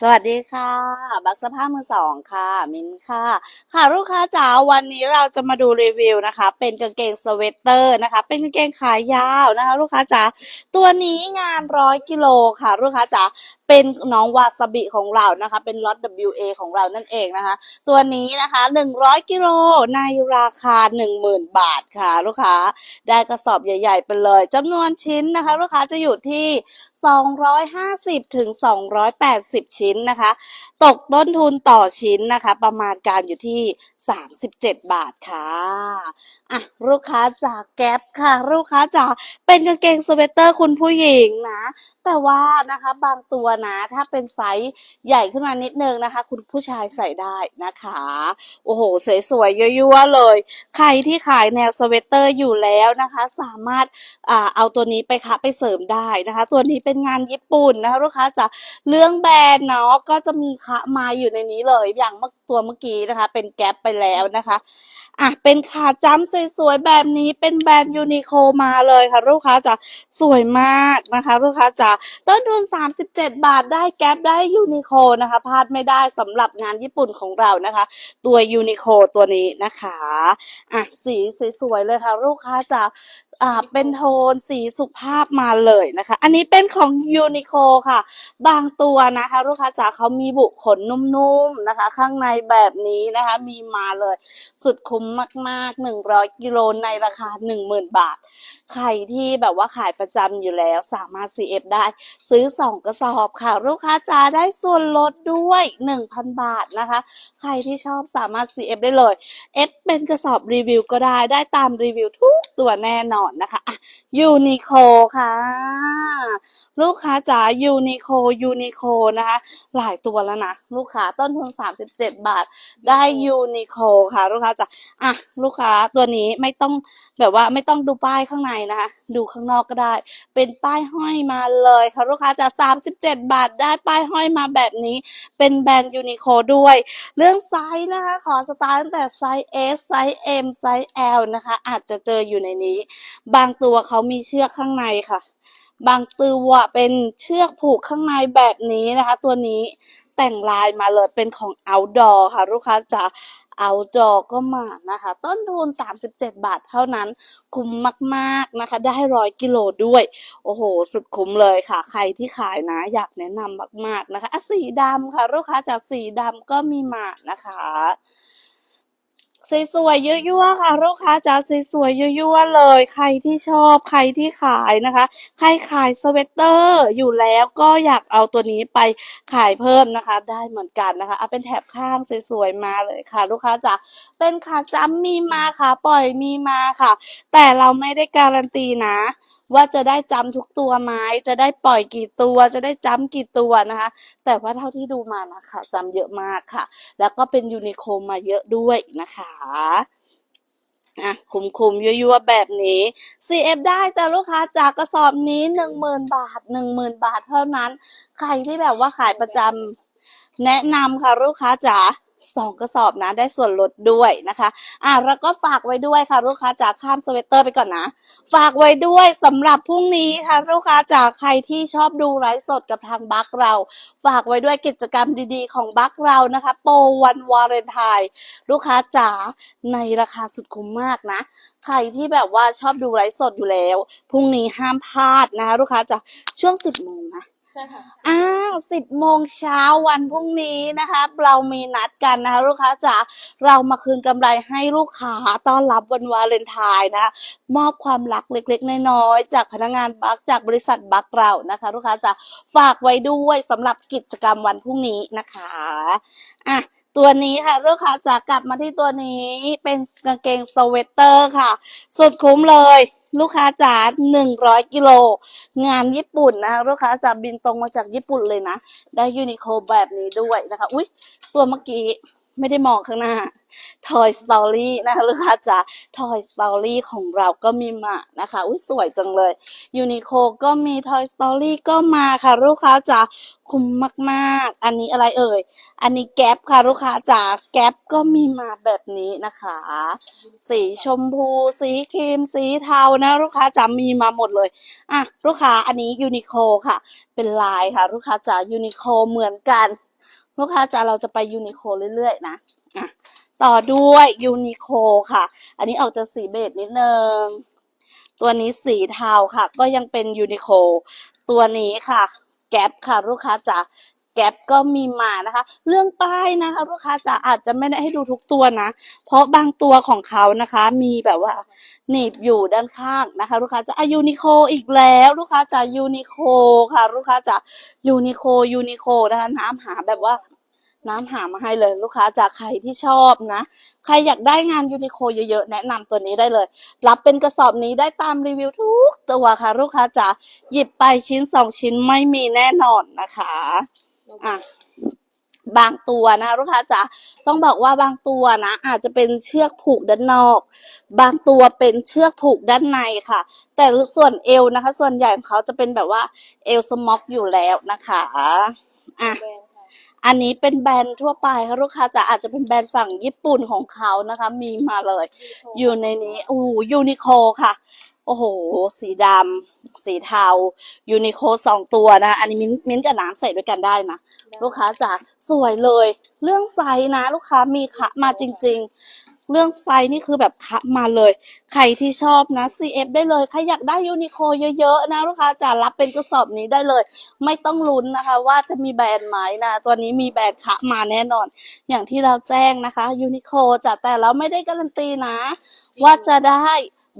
สวัสดีค่ะ บักสภาพมือสองค่ะ มินค่ะ ค่ะลูกค้าจ๋าวันนี้เราจะมาดูรีวิวนะคะ เป็นกางเกงสเวตเตอร์นะคะ เป็นกางเกงขายาวนะคะ ลูกค้าจ๋าตัวนี้งานร้อยกิโลค่ะ ลูกค้าจ๋าเป็นน้องวาซาบิของเรานะคะ เป็นล็อต WA ของเรานั่นเองนะคะ ตัวนี้นะคะ 100 กิโลในราคา 10,000 บาทค่ะ ลูกค้าได้กระสอบใหญ่ ๆ ไปเลยจำนวนชิ้นนะคะ ลูกค้าจะอยู่ที่ 250ถึง280 ชิ้นนะคะ ตกต้นทุนต่อชิ้นนะคะ ประมาณการอยู่ที่ 37 บาทค่ะอะลูกค้าจากแก๊ปค่ะ ลูกค้าจากเป็นกางเกงสเวตเตอร์คุณผู้หญิงนะ แต่ว่านะคะบางตัวนะ ถ้าเป็นไซส์ใหญ่ขึ้นมานิดนึงนะคะ คุณผู้ชายใส่ได้นะคะ โอ้โห สวยๆยั่วๆเลย ใครที่ขายแนวสเวตเตอร์อยู่แล้วนะคะ สามารถอ่าเอาตัวนี้ไปคะไปเสริมได้นะคะ ตัวนี้เป็นงานญี่ปุ่นนะคะลูกค้าจะเรื่องแบรนด์เนาะก็จะมีคะมาอยู่ในนี้เลยอย่างเมื่อตัวเมื่อกี้นะคะ เป็นแก๊ปไปแล้วนะคะอะเป็นขาจ้ำสวยๆแบบนี้เป็นแบรนด์ยูนิโคมาเลยค่ะ ลูกค้าจะสวยมากนะคะ ลูกค้าจะต้นทุน 37 บาทได้แก๊ปได้ยูนิโคนะคะพลาดไม่ได้สำหรับงานญี่ปุ่นของเรานะคะ ตัวยูนิโคตัวนี้นะคะอะสีสวยๆเลยค่ะ ลูกค้าจะอ่าเป็นโทนสีสุภาพมาเลยนะคะ อันนี้เป็นของยูนิโคค่ะ บางตัวนะคะ ลูกค้าจ๋าเขามีบุขนนุ่มๆนะคะ ข้างในแบบนี้นะคะ มีมาเลย สุดคุ้มมาก ๆ 100 กิโลในราคา 10,000 บาท ใครที่แบบว่าขายประจำอยู่แล้วสามารถ CF ได้ ซื้อ 2 กระสอบค่ะ ลูกค้าจ๋าได้ส่วนลดด้วย 1,000 บาทนะคะ ใครที่ชอบสามารถ CF ได้เลย F เป็นกระสอบรีวิวก็ได้ได้ตามรีวิวทุกตัวแน่นอนนะคะอะยูนิโคค่ะลูกค้าจ๋ายูนิโคยูนิโคนะคะ หลายตัวแล้วนะ ลูกค้าต้นทุน 37 บาท ได้ยูนิโคค่ะ ลูกค้าจ๋าอะลูกค้าตัวนี้ไม่ต้องแบบว่าไม่ต้องดูป้ายข้างในนะคะ ดูข้างนอกก็ได้ เป็นป้ายห้อยมาเลยค่ะ ลูกค้าจ๋า37 บาทได้ป้ายห้อยมาแบบนี้ เป็นแบรนด์ยูนิโคด้วย เรื่องไซส์นะคะ ขอสตาร์ทตั้งแต่ไซส์ S ไซส์ M ไซส์ L นะคะ อาจจะเจออยู่ในนี้ บางตัวเขามีเชือกข้างในค่ะบางตัวเป็นเชือกผูกข้างในแบบนี้นะคะ ตัวนี้ แต่งลายมาเลยเป็นของ outdoor ค่ะ ลูกค้าจะ outdoor ก็มานะคะ ต้นทุน 37 บาทเท่านั้น คุ้มมากๆนะคะ ได้ร้อยกิโลด้วย โอ้โห สุดคุ้มเลยค่ะ ใครที่ขายนะ อยากแนะนำมาก ๆ นะคะอะสีดำค่ะ ลูกค้าจากสีดำก็มีมานะคะ สวยๆยั่วๆค่ะลูกค้าจ๋าสวยๆยั่วๆเลย ใครที่ชอบใครที่ขายนะคะ ใครขายสเวตเตอร์อยู่แล้วก็อยากเอาตัวนี้ไปขายเพิ่มนะคะ ได้เหมือนกันนะคะเอาเป็นแถบข้างสวยๆมาเลยค่ะ ลูกค้าจ๋าเป็นขาจ้ำมีมาค่ะปล่อยมีมาค่ะ แต่เราไม่ได้การันตีนะ ว่าจะได้จำทุกตัวไหมจะได้ปล่อยกี่ตัว จะได้จำกี่ตัวนะคะ แต่ว่าเท่าที่ดูมานะคะจำเยอะมากค่ะ แล้วก็เป็นยูนิโคมาเยอะด้วยนะคะอะคุมคุมๆยั่วๆแบบนี้ CF ได้แต่ลูกค้าจากกระสอบนี้หนึ่งหมื่นบาทหนึ่งหมื่นบาทเท่านั้น ใครที่แบบว่าขายประจำแนะนำค่ะลูกค้าจ๋า สองกระสอบนะได้ส่วนลดด้วยนะคะอะแล้วก็ฝากไว้ด้วยค่ะลูกค้าจ๋าข้ามสเวตเตอร์ไปก่อนนะ ฝากไว้ด้วยสำหรับพรุ่งนี้ค่ะลูกค้าจากใครที่ชอบดูไลฟ์สดกับทางบัคเรา ฝากไว้ด้วยกิจกรรมดีๆ ของบัคเรานะคะ โปรวันวาเลนไทน์ลูกค้าจ๋าในราคาสุดคุ้มมากนะใครที่แบบว่าชอบดูไลฟ์สดอยู่แล้ว พรุ่งนี้ห้ามพลาดนะคะลูกค้าจ๋าช่วง 10โมงนะ ใช่ค่ะอ้าวสิบโมงเช้าวันพรุ่งนี้นะคะ เรามีนัดกันนะคะ ลูกค้าจ๋าเรามาคืนกำไรให้ลูกค้าต้อนรับวันวาเลนไทน์นะ มอบความรักเล็กๆ น้อยๆจากพนักงานบัคจากบริษัทบัคเรานะคะ ลูกค้าจ๋าฝากไว้ด้วยสำหรับกิจกรรมวันพรุ่งนี้นะคะอะตัวนี้ค่ะลูกค้าจ๋ากลับมาที่ตัวนี้เป็นกางเกงสเวตเตอร์ค่ะ สุดคุ้มเลย ลูกค้าจ๋าหนึ่งร้อยกิโล งานญี่ปุ่นนะคะลูกค้าจะบินตรงมาจากญี่ปุ่นเลยนะ ได้ยูนิโคแบบนี้ด้วยนะคะ อุ๊ย ตัวเมื่อกี้ไม่ได้มองข้างหน้า Toy Story นะคะลูกค้าจ๋า Toy Story ของเราก็มีมานะคะ อุ้ยสวยจังเลย Uniqlo ก็มี Toy Story ก็มาค่ะลูกค้าจ๋าคุ้มมากๆ อันนี้อะไรเอ่ย อันนี้แก๊ปค่ะลูกค้าจ๋าแก๊ปก็มีมาแบบนี้นะคะ สีชมพู สีครีม สีเทานะ ลูกค้าจ๋ามีมาหมดเลยอะลูกค้าอันนี้ Uniqlo ค่ะ เป็นลายค่ะ ลูกค้าจ๋า Uniqlo เหมือนกัน ลูกค้าจ๋าเราจะไป Uniqlo เรื่อยๆนะอะ ต่อด้วยยูนิโคค่ะ อันนี้ออกจะสีเบจนิดนึง ตัวนี้สีเทาค่ะ ก็ยังเป็นยูนิโคตัวนี้ค่ะ แก๊ปค่ะ ลูกค้าจ๋าแก๊ปก็มีมานะคะ เรื่องป้ายนะคะลูกค้าจ๋าอาจจะไม่ได้ให้ดูทุกตัวนะ เพราะบางตัวของเขานะคะ มีแบบว่าหนีบอยู่ด้านข้างนะคะ ลูกค้าจ๋ายูนิโคอีกแล้ว ลูกค้าจ๋ายูนิโคค่ะ ลูกค้าจ๋ายูนิโคยูนิโคนะคะน้ำหาแบบว่า น้ำหามาให้เลยลูกค้าจากใครที่ชอบนะ ใครอยากได้งานยูนิโคเยอะๆ แนะนำตัวนี้ได้เลย รับเป็นกระสอบนี้ได้ตามรีวิวทุกตัวค่ะ ลูกค้าจ๋าหยิบไปชิ้นสองชิ้นไม่มีแน่นอนนะคะอะบางตัวนะลูกค้าจ๋าต้องบอกว่าบางตัวนะ อาจจะเป็นเชือกผูกด้านนอก บางตัวเป็นเชือกผูกด้านในค่ะ แต่ส่วนเอวนะคะ ส่วนใหญ่ของเขาจะเป็นแบบว่าเอวสม็อกอยู่แล้วนะคะอะแบรนด์ค่ะ อันนี้เป็นแบรนด์ทั่วไปค่ะลูกค้าจะอาจจะเป็นแบรนด์ฝั่งญี่ปุ่นของเขานะคะ มีมาเลย อยู่ในนี้อู้ยูนิโคค่ะ โอ้โห สีดำสีเทายูนิโคสองตัวนะ อันนี้มิ้นมิ้นกับน้ำใส่ด้วยกันได้นะ ลูกค้าจ๋าสวยเลย เรื่องไซส์นะ ลูกค้ามีคะมาจริง ๆ เรื่องไซส์นี่คือแบบคะมาเลย ใครที่ชอบนะ CF ได้เลย ใครอยากได้ยูนิโคเยอะๆนะลูกค้าจ๋ารับเป็นกระสอบนี้ได้เลย ไม่ต้องลุ้นนะคะ ว่าจะมีแบรนด์ไหมนะ ตัวนี้มีแบรนด์คะมาแน่นอน อย่างที่เราแจ้งนะคะยูนิโคจะแต่เราไม่ได้การันตีนะ ว่าจะได้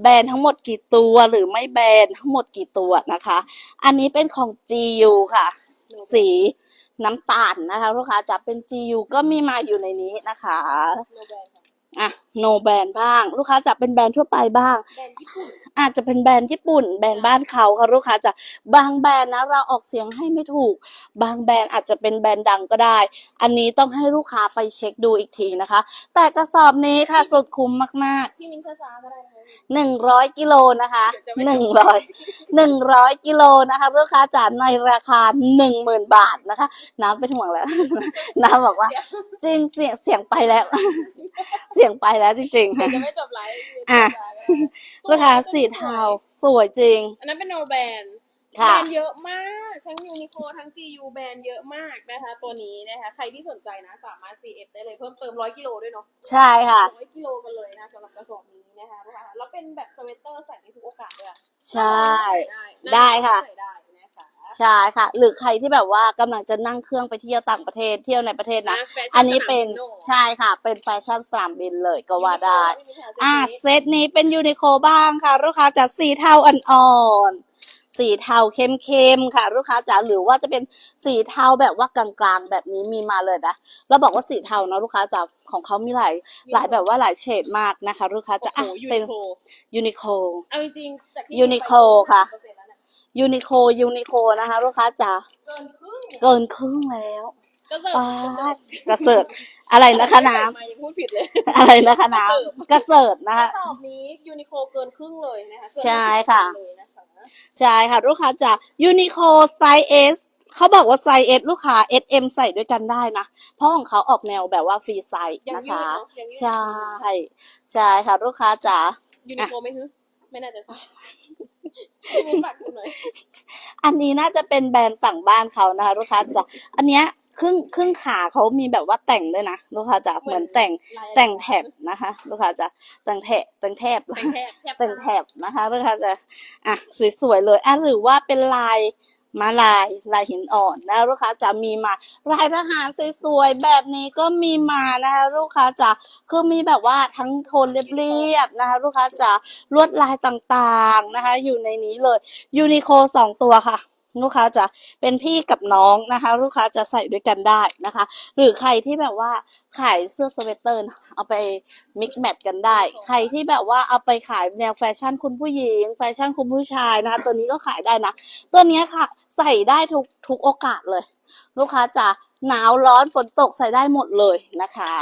แบรนด์ทั้งหมดกี่ตัวหรือไม่แบรนด์ทั้งหมดกี่ตัวนะคะ อันนี้เป็นของ GU ค่ะ สีน้ำตาลนะคะ ลูกค้าจะเป็น GU ก็มีมาอยู่ในนี้นะคะ โนแบรนด์ค่ะอะโนแบรนด์บ้าง ลูกค้าจะเป็นแบรนด์ทั่วไปบ้าง แบรนด์ญี่ปุ่นอาจจะเป็นแบรนด์ญี่ปุ่น แบรนด์บ้านเขาค่ะลูกค้าจะบางแบรนด์นะเราออกเสียงให้ไม่ถูก บางแบรนด์อาจจะเป็นแบรนด์ดังก็ได้ อันนี้ต้องให้ลูกค้าไปเช็คดูอีกทีนะคะ แต่กระสอบนี้ค่ะสุดคุ้มมากพี่มิ้นช้าๆก็ได้นะคะๆหนึ่งร้อยกิโลนะคะเดี๋ยวจะไม่หนึ่งจร้อยหนึ่งร้อยกิโลนะคะลูกค้าจ๋าในราคาหนึ่งหมื่นบาทนะคะ น้ำเป็นห่วงแล้ว น้ำบอกว่า จริงเสียงเสียงไปแล้ว เสียงไปแล้วจริงๆเดี๋ยค่ะวจะไม่จบไลฟ์อะ ลูกค้าสีเทาสวยจริง อันนั้นเป็นโนแบรนด์แบรค่ะ นด์เยอะมาก ทั้งยูนิโคทั้ง GU แบรนด์เยอะมากนะคะ ตัวนี้นะคะ ใครที่สนใจนะ สามารถ CF ได้เลยเพิ่มเติมร้อยกิโลด้วยเนาะใช่ค่ะ ร้อยกิโลกันเลยนะสำหรับกระสอบนี้นะคะลูกค้าแล้วเป็นแบบสเวตเตอร์ใส่ในทุกโอกาสด้วยอะใช่ได้ได้ค่ะ ใส่ได้นะคะ ใช่ค่ะ หรือใครที่แบบว่ากำลังจะนั่งเครื่องไปเที่ยวต่างประเทศเที่ยวในประเทศนะ แฟชั่อันนี้เป็นสามโใช่ค่ะ เป็นแฟชั่นสนามบินเลยก็ว่าได้ยูนิโคอะเซ็ตนี้เซตนี้เป็นยูนิโคบ้างค่ะ ลูกค้าจะสีเทาอ่อนๆสีเทาเข้มๆค่ะ ลูกค้าจ๋าหรือว่าจะเป็นสีเทาแบบว่ากลางๆแบบนี้มีมาเลยนะเราบอกว่าสีเทานะลูกค้าจ๋าของเขามีหลายหลายแบบว่าหลายเฉดมากนะคะ ลูกค้าจะโอ้อะโหยูเป็นนิโคยูนิโค เอาจริงๆจากที่ Uniqlo ค่ะเปอร์เซ็นต์แล้วเนี่ย ยูนิโคยูนิโคนะคะ ลูกค้าจ๋าเกินครึ่งเกินครึ่งแล้วก็เสิร์ฟป้าดกระเสิร์ตอะไรนะคะน้มายังพูดผิดเลยำอะไรนะคะน้ำกระเสิร์ตนะคะสอบนี้ยูนิโคเกินครึ่งเลยนะคะเกินใช่ค่ะ50%เลยนะคะใช่ค่ะ ลูกค้าจ๋ายูนิโคไซส์ S เขาบอกว่าไซส์ S ลูกค้า S M ใส่ด้วยกันได้นะ เพราะของเขาออกแนวแบบว่าฟรีไซส์ยังนะยืดคะเนาะยังยืดใช่ ใช่ค่ะ ลูกค้าจ๋ายูนิโคไม่ฮึไม่น่าจะใช่พี่มิ้น ฝากดูหน่อยอันนี้น่าจะเป็นแบรนด์ฝั่งบ้านเขานะคะลูกค้าจ๋าอันเนี้ยครึ่งครึ่งขาเขามีแบบว่าแต่งด้วยนะลูกค้าจ๋าเหมือนแต่งลายอะไรแต่งแถบนะคะ ลูกค้าจ๋าแต่งแถบแต่งแถบแต่งแถบแถบแต่งแถบนะคะลูกค้าจะอะสวยๆเลยอะหรือว่าเป็นลาย มาลายลายหินอ่อนนะลูกค้าจะมีมาลายทหารสวยๆแบบนี้ก็มีมานะคะลูกค้าจะคือมีแบบว่าทั้งโทนเรียบๆนะคะลูกค้าจะลวดลายต่างๆนะคะ อยู่ในนี้เลยยูนิโคสองตัวค่ะ ลูกค้าจะเป็นพี่กับน้องนะคะ ลูกค้าจะใส่ด้วยกันได้นะคะ หรือใครที่แบบว่าขายเสื้อสเวตเตอร์เอาไปมิกแมทกันได้ ใครที่แบบว่าเอาไปขายแนวแฟชั่นคุณผู้หญิง แฟชั่นคุณผู้ชายนะคะ ตัวนี้ก็ขายได้นะ ตัวนี้ค่ะใส่ได้ทุกทุกโอกาสเลย ลูกค้าจะหนาวร้อนฝนตกใส่ได้หมดเลยนะคะ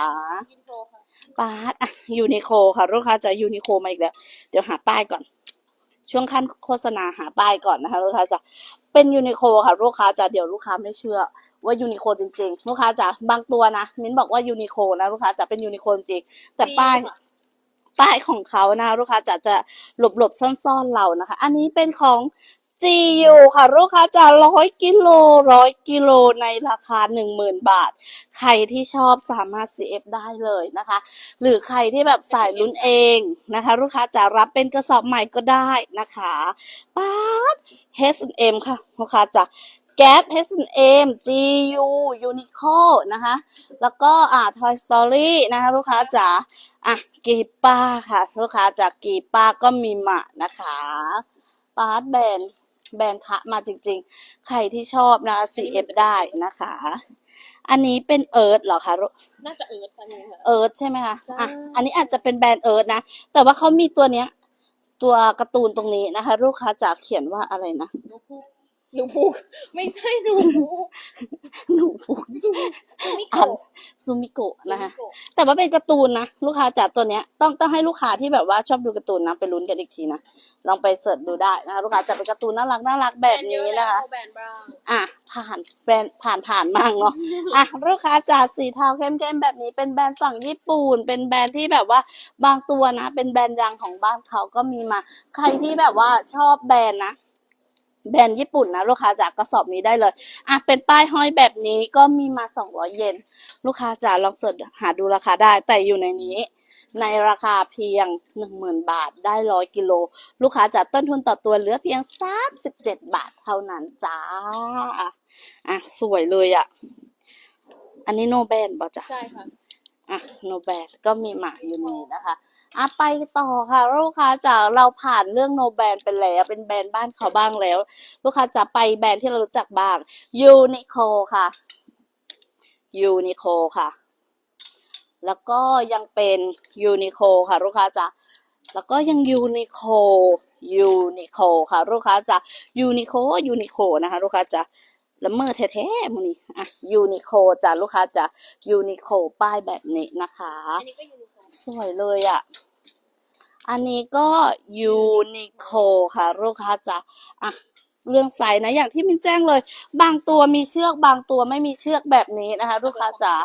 ยูนิโคค่ะปาดอะยูนิโคค่ะลูกค้าจะยูนิโคมาอีกแล้ว เดี๋ยวหาป้ายก่อน ช่วงขั้นโฆษณาหาป้ายก่อนนะคะลูกค้าจะ เป็นยูนิโคค่ะ ลูกค้าจะเดี๋ยวลูกค้าไม่เชื่อว่ายูนิโคจริงๆ ลูกค้าจะบางตัวนะมิ้นบอกว่ายูนิโคนะลูกค้าจะเป็นยูนิโคจริงแต่ป้ายค่ะป้ายของเขานะคะลูกค้าจะจะหลบหลบๆซ่อนๆเรานะคะ อันนี้เป็นของ GU ค่ะลูกค้าจะร้อยกิโลร้อยกิโลในราคาหนึ่งหมื่นบาท ใครที่ชอบสามารถ CF ได้เลยนะคะ หรือใครที่แบบสายลุ้นเองนะคะ ลูกค้าจะรับเป็นกระสอบใหม่ก็ได้นะคะป๊าด H&M ค่ะลูกค้าจะ Gap H&M GU Uniqlo นะคะ แล้วก็อ่า Toy Story นะคะ ลูกค้าจ๋าอะกีป้าค่ะ ลูกค้าจากกีป้าก็มีมานะคะ ปาร์ตแบรนด์ แบรนด์คะมาจริงๆ ใครที่ชอบนะคะ CF ได้นะคะ อันนี้เป็นเอิร์ธเหรอคะลูกน่าจะเอิร์ธค่ะนี่ค่ะ เอิร์ธใช่ไหมคะใช่อะอันนี้อาจจะเป็นแบรนด์เอิร์ธนะ แต่ว่าเขามีตัวเนี้ย ตัวการ์ตูนตรงนี้นะคะ ลูกค้าจะเขียนว่าอะไรนะหนูพูกหนูพูกไม่ใช่หนูพูกหนูพูดซูซูมิอันโกะซูมิโกะนะคะซูมิโกแต่ว่าเป็นการ์ตูนนะลูกค้าจากตัวเนี้ยต้องต้องให้ลูกค้าที่แบบว่าชอบดูการ์ตูนนะไปลุ้นกันอีกทีนะ ลองไปเสิร์ชดูได้นะคะ ลูกค้าจะเป็นการ์ตูนน่ารักน่ารักแบบนี้นะคะ แบรนด์บ้างอะผ่านแบรนด์ผ่านผ่านมากเนาะอะลูกค้าจากสีเทาเข้มๆแบบนี้เป็นแบรนด์ฝั่งญี่ปุ่น เป็นแบรนด์ที่แบบว่าบางตัวนะ เป็นแบรนด์ดังของบ้านเขาก็มีมา ใครที่แบบว่าชอบแบรนด์นะแบรนด์ญี่ปุ่นนะลูกค้าจากกระสอบนี้ได้เลย อะเป็นป้ายห้อยแบบนี้ก็มีมาสองร้อยเยนลูกค้าจ๋าลองเสิร์ชหาดูราคาได้แต่อยู่ในนี้ ในราคาเพียงหนึ่งหมื่นบาทได้ร้อยกิโล ลูกค้าจ๋าต้นทุนต่อตัวเหลือเพียงสามสิบเจ็ดบาทเท่านั้นจ้า อะ สวยเลยอะ อันนี้โนแบนป่ะจ๊ะใช่ค่ะ อะ โนแบนก็มีหมาอยู่นี่นะคะอะไปต่อค่ะ ลูกค้าจากเราผ่านเรื่องโนแบนไปแล้ว เป็นแบรนด์บ้านเขาบ้างแล้ว ลูกค้าจะไปแบรนด์ที่เรารู้จักบ้างยูนิโคค่ะยูนิโคค่ะ แล้วก็ยังเป็นยูนิโคค่ะลูกค้าจะแล้วก็ยังยูนิโคยูนิโคค่ะลูกค้าจะยูนิโคยูนิโคนะคะลูกค้าจะละเมอแท้ๆมันนี่อะยูนิโคจ้ะลูกค้าจะยูนิโคป้ายแบบนี้นะคะอันนี้ก็ยูนิโคสวยเลยอะ อันนี้ก็ยูนิโคค่ะลูกค้าจะอะ เรื่องไซส์นะอย่างที่มินแจ้งเลย บางตัวมีเชือกบางตัวไม่มีเชือกแบบนี้นะคะ ลูกค้าจ๋า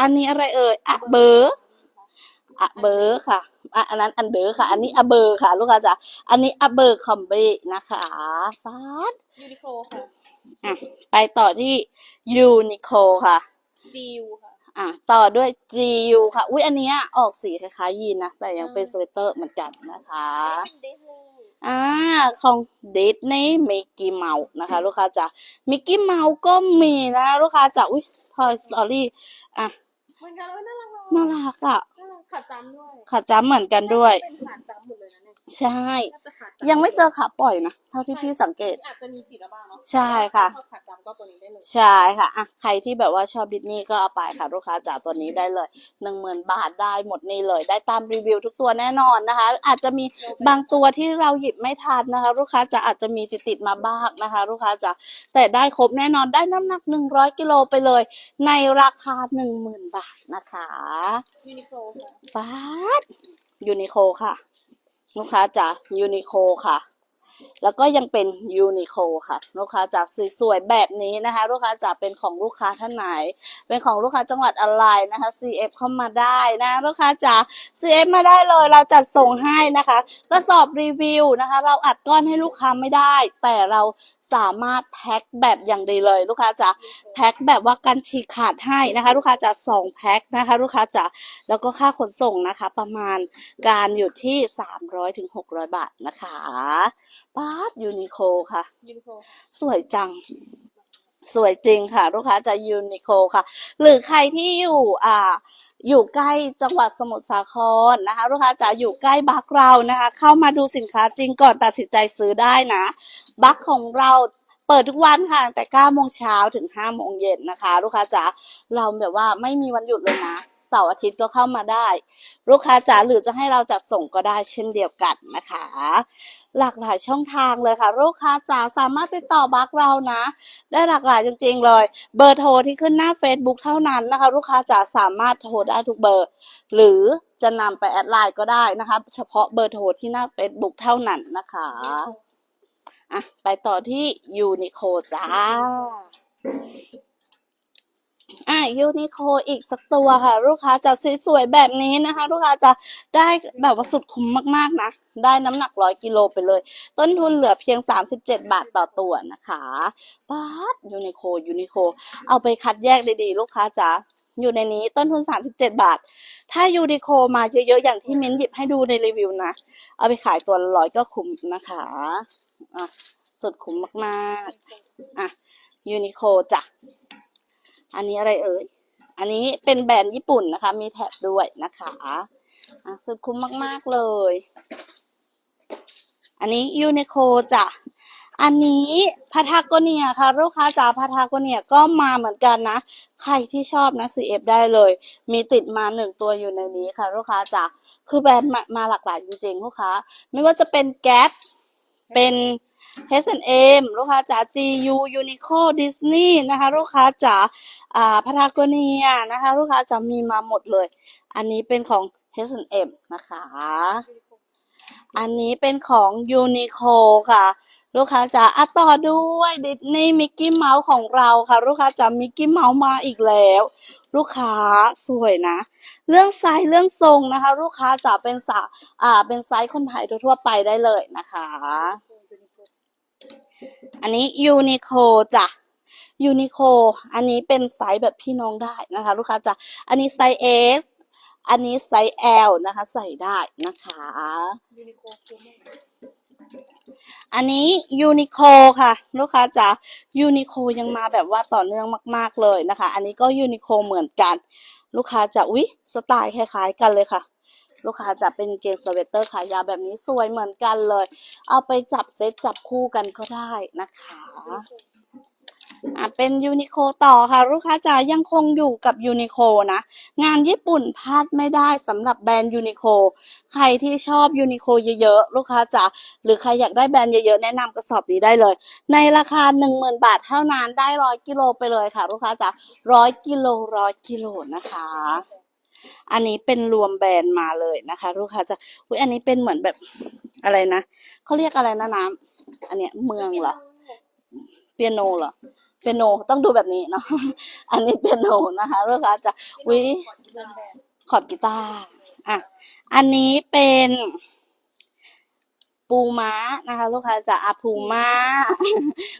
อันนี้อะไรเอ่ยอะเบอร์อะเบอร์ค่ะอะอันนั้นอันเดอร์ค่ะ อันนี้อะเบอร์ค่ะ ลูกค้าจ๋าอันนี้อะเบอร์คอมเบนะคะฟาดยูนิโคค่ะอะไปต่อที่ยูนิโคค่ะ GU ค่ะอะต่อด้วย GU ค่ะ อุ้ยอันเนี้ยออกสีคล้ายๆยีนนะ แต่ยังเป็นสเวตเตอร์เหมือนกันนะคะดิสนีย์ อ่าของดิสนีย์มิกกี้เมาส์นะคะ ลูกค้าจ๋ามิกกี้เมาส์ก็มีนะคะลูกค้าจ๋าอุ้ย Toy Story อะเหมือนกันเลยน่ารักน่ารักอะน่ารัก ขาดจำด้วยขาจ้ำเหมือนกันด้วย เป็นขาดจำหมดเลยนะเนี่ยใช่ น่าจะขาดจำยังไม่เจอขาปล่อยนะเท่าที่พี่สังเกต อาจจะมีติดแล้วบ้างเนาะใช่ค่ะ ถ้าขาดจำก็ตัวนี้ได้เลย ใช่ค่ะอะใครที่แบบว่าชอบดิสนีย์ก็เอาไปค่ะลูกค้าจ๋าตัวนี้ได้เลยหนึ่งหมื่นบาทได้หมดนี่เลย ได้ตามรีวิวทุกตัวแน่นอนนะคะ อาจจะมีบางตัวที่เราหยิบไม่ทันนะคะ ลูกค้าจะอาจจะมีติดติดๆมาบ้างนะคะ ลูกค้าจะแต่ได้ครบแน่นอนได้น้ำหนักหนึ่งร้อยกิโลไปเลย ในราคาหนึ่งหมื่นบาทนะคะ ยูนิโคค่ะป๊าดยูนิโคค่ะ ลูกค้าจากยูนิโคค่ะ แล้วก็ยังเป็นยูนิโคค่ะ ลูกค้าจากสวยๆ แบบนี้นะคะ ลูกค้าจากเป็นของลูกค้าท่านไหน เป็นของลูกค้าจังหวัดอะไรนะคะ CF เข้ามาได้นะ ลูกค้าจ๋า CF มาได้เลย เราจัดส่งให้นะคะกระสอบรีวิวนะคะ เราอัดก้อนให้ลูกค้าไม่ได้ แต่เรา สามารถแพ็คแบบอย่างดีเลย ลูกค้าจ๋าแพ็คแบบว่ากันฉีกขาดให้นะคะ ลูกค้าจะสองแพ็คนะคะ ลูกค้าจะแล้วก็ค่าขนส่งนะคะ ประมาณการอยู่ที่300ถึง600บาทนะคะป๊าดยูนิโคค่ะยูนิโคสวยจังสวยจริงค่ะ ลูกค้าจะยูนิโคค่ะ หรือใครที่อยู่อ่า อยู่ใกล้จังหวัดสมุทรสาครนะคะ ลูกค้าจะอยู่ใกล้บักเรานะคะ เข้ามาดูสินค้าจริงก่อนตัดสินใจซื้อได้นะ บักของเราเปิดทุกวันค่ะแต่9โมงเช้าถึง5โมงเย็นนะคะ ลูกค้าจ๋าเราแบบว่าไม่มีวันหยุดเลยนะ เสาร์อาทิตย์ก็เข้ามาได้ ลูกค้าจ๋าหรือจะให้เราจัดส่งก็ได้เช่นเดียวกันนะคะ หลากหลายช่องทางเลยค่ะ ลูกค้าจ๋าสามารถติดต่อบัคเรานะ ได้หลากหลายจริง ๆ เลย เบอร์โทรที่ขึ้นหน้า Facebook เท่านั้นนะคะ ลูกค้าจ๋าสามารถโทรได้ทุกเบอร์ หรือจะนำไปแอดไลน์ก็ได้นะคะ เฉพาะเบอร์โทรที่หน้า Facebook เท่านั้นนะคะอะไปต่อที่ยูนิโคจ้า อะยูนิโคอีกสักตัวค่ะ ลูกค้าจะสวยๆแบบนี้นะคะ ลูกค้าจะได้แบบว่าสุดคุ้มมากๆนะได้น้ำหนักร้อยกิโลไปเลย ต้นทุนเหลือเพียง 37 บาทต่อตัวนะคะป๊าดยูนิโคยูนิโคเอาไปคัดแยกดีๆ ลูกค้าจ๋าอยู่ในนี้ต้นทุน 37 บาท ถ้ายูนิโคมาเยอะๆ อย่างที่มิ้นหยิบให้ดูในรีวิวนะ เอาไปขายตัวร้อยก็คุ้มนะคะอะสุดคุ้มมากๆอะยูนิโคจ้ะ อันนี้อะไรเอ่ย อันนี้เป็นแบรนด์ญี่ปุ่นนะคะ มีแถบด้วยนะคะอะสุดคุ้มมาก ๆ เลย อันนี้ยูนิโคจ้ะ อันนี้พาทาโกเนียค่ะ ลูกค้าจ๋าพาทาโกเนียก็มาเหมือนกันนะ ใครที่ชอบนะ CF ได้เลย มีติดมาหนึ่งตัวอยู่ในนี้ค่ะ ลูกค้าจ๋าคือแบรนด์มามาหลากหลายจริงๆลูกค้า ไม่ว่าจะเป็น Gap เป็น H&M ลูกค้าจ๋า GU Uniqlo Disney นะคะ ลูกค้าจ๋าอ่าพาทาโกเนียนะคะ ลูกค้าจะมีมาหมดเลย อันนี้เป็นของ H&M นะคะ อันนี้เป็นของ Uniqlo ค่ะ ลูกค้าจ๋าอะต่อด้วยดิสนีย์มิกกี้เมาส์ของเราค่ะ ลูกค้าจ๋ามิกกี้เมาส์มาอีกแล้วลูกค้าสวยนะ เรื่องไซส์เรื่องทรงนะคะ ลูกค้าจ๋าเป็นสาอ่าเป็นไซส์คนไทยทั่วไปได้เลยนะคะ อันนี้ยูนิโคจ้ะยูนิโคอันนี้เป็นไซส์แบบพี่น้องได้นะคะ ลูกค้าจ๋าอันนี้ไซส์ S อันนี้ไซส์ L นะคะ ใส่ได้นะคะยูนิโคคุ้มมากอันนี้ยูนิโคค่ะ ลูกค้าจ๋ายูนิโคยังมาแบบว่าต่อเนื่องมาก ๆเลยนะคะ อันนี้ก็ยูนิโคเหมือนกัน ลูกค้าจะอุ๊ยสไตล์คล้ายๆกันเลยค่ะ ลูกค้าจะเป็นเกงสเวตเตอร์ขายาวแบบนี้สวยเหมือนกันเลย เอาไปจับเซตจับคู่กันก็ได้นะคะอะเป็นยูนิโคต่อค่ะ ลูกค้าจ๋ายังคงอยู่กับยูนิโคนะ งานญี่ปุ่นพลาดไม่ได้สำหรับแบรนด์ยูนิโคใครที่ชอบยูนิโคเยอะๆ ลูกค้าจ๋าหรือใครอยากได้แบรนด์เยอะๆ แนะนำกระสอบนี้ได้เลย ในราคา 10,000 บาทเท่านั้นได้ร้อยกิโลไปเลยค่ะ ลูกค้าจ๋าร้อยกิโลร้อยกิโลนะคะ อันนี้เป็นรวมแบรนด์มาเลยนะคะ ลูกค้าจะอุ้ยอันนี้เป็นเหมือนแบบอะไรนะเขาเรียกอะไรนะน้ำอันเนี้ยเมืองเหรอเปียโนเหรอเปียโนต้องดูแบบนี้เนาะอันนี้เปียโนนะคะลูกค้าจะวิคอร์ดกีตาร์อะอันนี้เป็น ปูม้านะคะ ลูกค้าจะอาพูม่า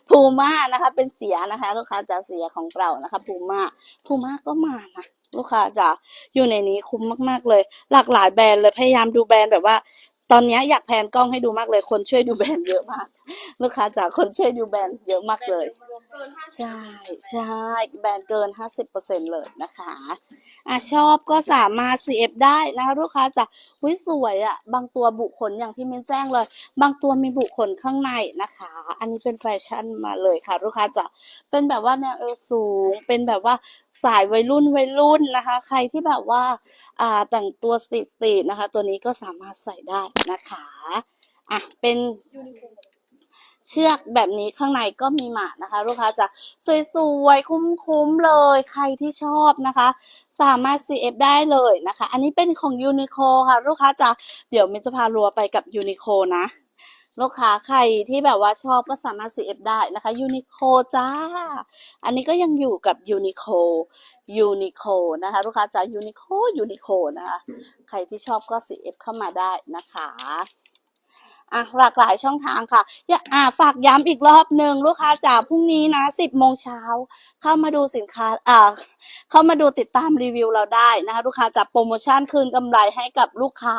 พูม่านะคะ เป็นเสียนะคะ ลูกค้าจะเสียของเรานะคะพูม่าพูม่าก็มานะลูกค้าจะอยู่ในนี้คุ้มมาก ๆ เลย หลากหลายแบรนด์เลยพยายามดูแบรนด์แบบว่า ตอนนี้อยากแพนกล้องให้ดูมากเลย คนช่วยดูแบรนด์เยอะมาก ลูกค้าจ๋าคนช่วยดูแบรนด์เยอะมากเลย ใช่ใช่แบรนด์เกิน50%เปอร์เซ็นเลยนะคะอะชอบก็สามารถ CF ได้นะคะลูกค้าจะวิสวยอะ่ะ บางตัวบุขนอย่างที่มิ้นแจ้งเลย บางตัวมีบุขนข้างในนะคะ อันนี้เป็นแฟชั่นมาเลยค่ะ ลูกค้าจะเป็นแบบว่าแนวเอวสูง เป็นแบบว่าสายวัยรุ่นวัยรุ่นนะคะ ใครที่แบบว่าอ่าแต่งตัวสตรีทสตรีทนะคะ ตัวนี้ก็สามารถใส่ได้นะคะอะเป็นเชือกแบบนี้ข้างในก็มีหมานะคะ ลูกค้าจะสวยๆ คุ้มๆ เลยใครที่ชอบนะคะ สามารถ CF ได้เลยนะคะ อันนี้เป็นของยูนิโคค่ะ ลูกค้าจะเดี๋ยวมินจะพารัวไปกับยูนิโคนะ ลูกค้าใครที่แบบว่าชอบก็สามารถ CF ได้นะคะยูนิโคจ้า อันนี้ก็ยังอยู่กับยูนิโคยูนิโคนะคะ ลูกค้าจะยูนิโคยูนิโคนะคะ ใครที่ชอบก็ CF เข้ามาได้นะคะ อะหลากหลายช่องทางค่ะอย่าอ่าฝากย้ำอีกรอบหนึ่งลูกค้าจ๋าพรุ่งนี้นะสิบโมงเช้าเข้ามาดูสินค้าอ่าเข้ามาดูติดตามรีวิวเราได้นะคะลูกค้าจับโปรโมชั่นคืนกำไรให้กับลูกค้า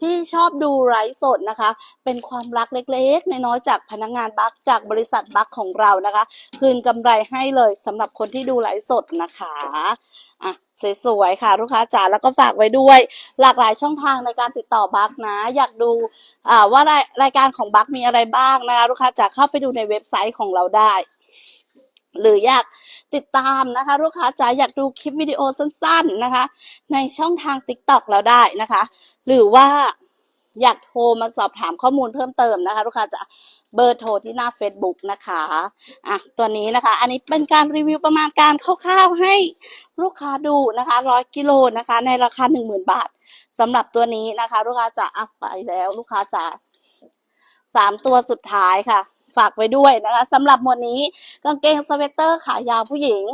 ที่ชอบดูไลฟ์สดนะคะ เป็นความรักเล็กๆน้อยๆจากพนักงานบัคจากบริษัทบัคของเรานะคะ คืนกำไรให้เลยสำหรับคนที่ดูไลฟ์สดนะคะ อะสวยๆค่ะ ลูกค้าจ๋าแล้วก็ฝากไว้ด้วย หลากหลายช่องทางในการติดต่อบักนะ อยากดูอ่าว่ารายรายการของบักมีอะไรบ้างนะคะลูกค้าจ๋าเข้าไปดูในเว็บไซต์ของเราได้ หรืออยากติดตามนะคะ ลูกค้าจ๋าอยากดูคลิปวิดีโอสั้น ๆนะคะ ในช่องทาง TikTok เราได้นะคะ หรือว่า อยากโทรมาสอบถามข้อมูลเพิ่มเติมนะคะ ลูกค้าจะเบอร์โทรที่หน้า Facebook นะคะอะตัวนี้นะคะ อันนี้เป็นการรีวิวประมาณการคร่าวๆให้ลูกค้าดูนะคะร้อยกิโลนะคะ ในราคาหนึ่งหมื่นบาทสำหรับตัวนี้นะคะ ลูกค้าจะอัพไปแล้ว ลูกค้าจะสามตัวสุดท้ายค่ะ ฝากไว้ด้วยนะคะสำหรับหมวดนี้กางเกงสเวตเตอร์ขายาวผู้หญิง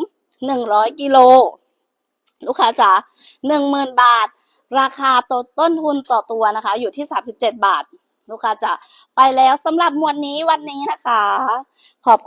หนึ่งร้อยกิโลลูกค้าจ๋าหนึ่งหมื่นบาท ราคาตัวต้นทุนต่อตัวนะคะ อยู่ที่สามสิบเจ็ดบาท ลูกค้าจะไปแล้วสำหรับหมวดนี้วันนี้นะคะ ขอบ